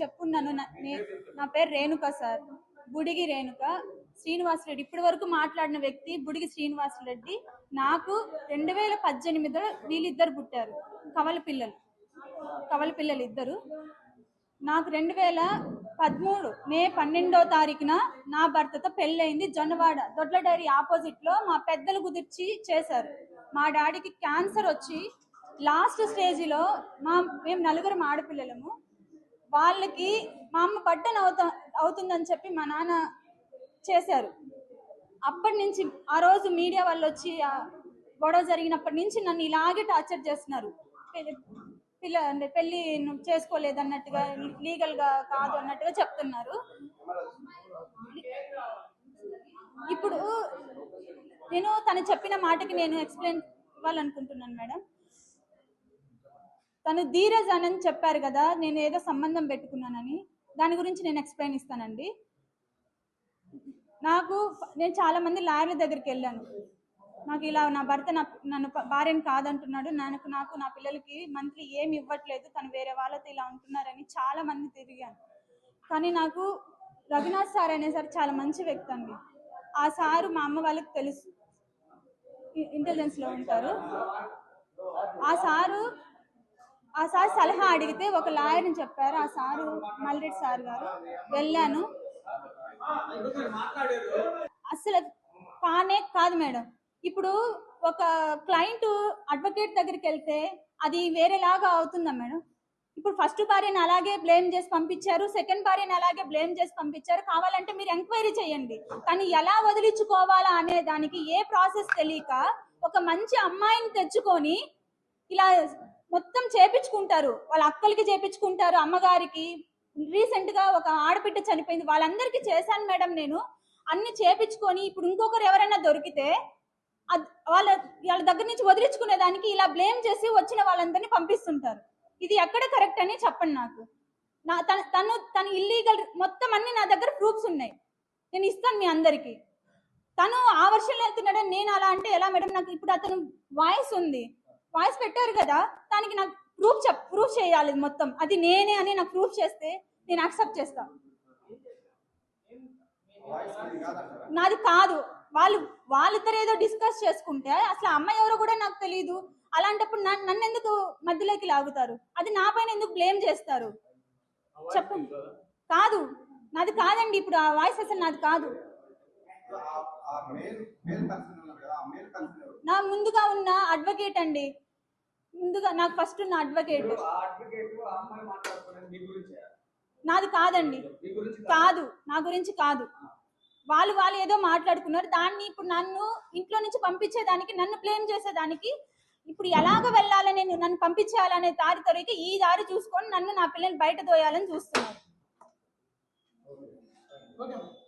చెప్పున్నాను. నా- నా పేరు రేణుక సార్. బుడిగి రేణుక. శ్రీనివాసరెడ్డి ఇప్పటి వరకు మాట్లాడిన వ్యక్తి బుడిగి శ్రీనివాసరెడ్డి నాకు రెండు వేల పద్దెనిమిదిలో వీళ్ళిద్దరు పుట్టారు. కవల పిల్లలు. కవల పిల్లలు ఇద్దరు. నాకు రెండు వేల పదమూడు మే పన్నెండో తారీఖున నా భర్తతో పెళ్ళయింది జొన్నవాడ. దొడ్ల డైరీ ఆపోజిట్లో మా పెద్దలు కుదిర్చి చేశారు. మా డాడీకి క్యాన్సర్ వచ్చి లాస్ట్ స్టేజ్లో మా మేము నలుగురం ఆడపిల్లలము. వాళ్ళకి మా అమ్మ పట్టణ అవుతా అవుతుందని చెప్పి మా నాన్న చేశారు. అప్పటి నుంచి ఆ రోజు మీడియా వాళ్ళు వచ్చి గొడవ జరిగినప్పటి నుంచి నన్ను ఇలాగే టార్చర్ చేస్తున్నారు. పిల్ల అంటే నువ్వు చేసుకోలేదు అన్నట్టుగా లీగల్గా కాదు అన్నట్టుగా చెప్తున్నారు. ఇప్పుడు నేను తను చెప్పిన మాటకి నేను ఎక్స్ప్లెయిన్ ఇవ్వాలనుకుంటున్నాను మేడం. తను ధీరజ్ అని చెప్పారు కదా నేను ఏదో సంబంధం పెట్టుకున్నానని. దాని గురించి నేను ఎక్స్ప్లెయిన్ ఇస్తానండి. నాకు నేను చాలా మంది లాయర్ల దగ్గరికి వెళ్ళాను. నాకు ఇలా నా భర్త నా నన్ను భార్యను భార్యని కాదంటున్నాడు. నాకు నాకు నా పిల్లలకి మంత్లీ ఏమి ఇవ్వట్లేదు. తను వేరే వాళ్ళతో ఇలా ఉంటున్నారని చాలా మంది తిరిగాను కానీ నాకు రఘునాథ్ సార్ అనే సార్ చాలా మంచి వ్యక్తి అండి. ఆ సారు మా అమ్మ వాళ్ళకి తెలుసు. ఇంటెలిజెన్స్లో ఉంటారు. ఆ సారు ఆ సార్ సలహా అడిగితే ఒక లాయర్ని చెప్పారు. ఆ సారు మల్రెడ్డి సార్ గారు. వెళ్ళాను. అసలు కానే కాదు మేడం. ఇప్పుడు ఒక క్లయింట్ అడ్వకేట్ దగ్గరికి వెళ్తే అది వేరేలాగా అవుతుందా మేడం? ఇప్పుడు ఫస్ట్ భార్యను అలాగే బ్లేమ్ చేసి పంపించారు. సెకండ్ భార్యని అలాగే బ్లేమ్ చేసి పంపించారు. కావాలంటే మీరు ఎంక్వైరీ చేయండి. కానీ ఎలా వదిలించుకోవాలా అనే దానికి ఏ ప్రాసెస్ తెలియక ఒక మంచి అమ్మాయిని తెచ్చుకొని ఇలా మొత్తం చేపించుకుంటారు. వాళ్ళ అక్కలకి చేపించుకుంటారు. అమ్మగారికి. రీసెంట్గా ఒక ఆడబిడ్డ చనిపోయింది. వాళ్ళందరికీ చేశాను మేడం నేను. అన్ని చేపించుకొని ఇప్పుడు ఇంకొకరు ఎవరైనా దొరికితే వాళ్ళ వాళ్ళ దగ్గర నుంచి వదిలించుకునేదానికి ఇలా బ్లేమ్ చేసి వచ్చిన వాళ్ళందరినీ పంపిస్తుంటారు. ఇది ఎక్కడ కరెక్ట్ అని చెప్పండి నాకు. నా తన తను తను ఇల్లీగల్ మొత్తం అన్ని నా దగ్గర ప్రూఫ్స్ ఉన్నాయి. నేను ఇస్తాను మీ అందరికి. తను ఆ వర్షంలో వెళ్తున్నాడని నేను అలా అంటే ఎలా మేడం? నాకు ఇప్పుడు అతను వాయిస్ ఉంది. వాయిస్ పెట్టారు కదా. దానికి నాకు ప్రూఫ్ చెప్ ప్రూఫ్ చేయాలి మొత్తం. అది నేనే అని నాకు ప్రూఫ్ చేస్తే నేను యాక్సెప్ట్ చేస్తా. నాది కాదు. వాళ్ళు వాళ్ళిద్దరు ఏదో డిస్కస్ చేసుకుంటే అసలు అమ్మాయి ఎవరో కూడా నాకు తెలియదు అలాంటప్పుడు నన్ను నన్ను ఎందుకు మధ్యలోకి లాగుతారు? అది నా పైన ఎందుకు బ్లేమ్ చేస్తారు? చెప్పండి కాదు. నాది కాదండి ఇప్పుడు ఆ వాయిస్ అసలు నాది కాదు. నా ముందుగా ఉన్న అడ్వకేట్ అండి. ముందుగా నాకు ఫస్ట్ ఉన్న అడ్వకేట్ నాది కాదండి. కాదు. నా గురించి కాదు. వాళ్ళు వాళ్ళు ఏదో మాట్లాడుకున్నారు దాన్ని ఇప్పుడు నన్ను ఇంట్లో నుంచి పంపించేదానికి నన్ను బ్లేమ్ చేసేదానికి ఇప్పుడు ఎలాగ వెళ్ళాలని నేను నన్ను పంపించేయాలనే దారి తొలగి ఈ దారి చూసుకొని నన్ను నా పిల్లల్ని బయట దోయాలని చూస్తున్నారు.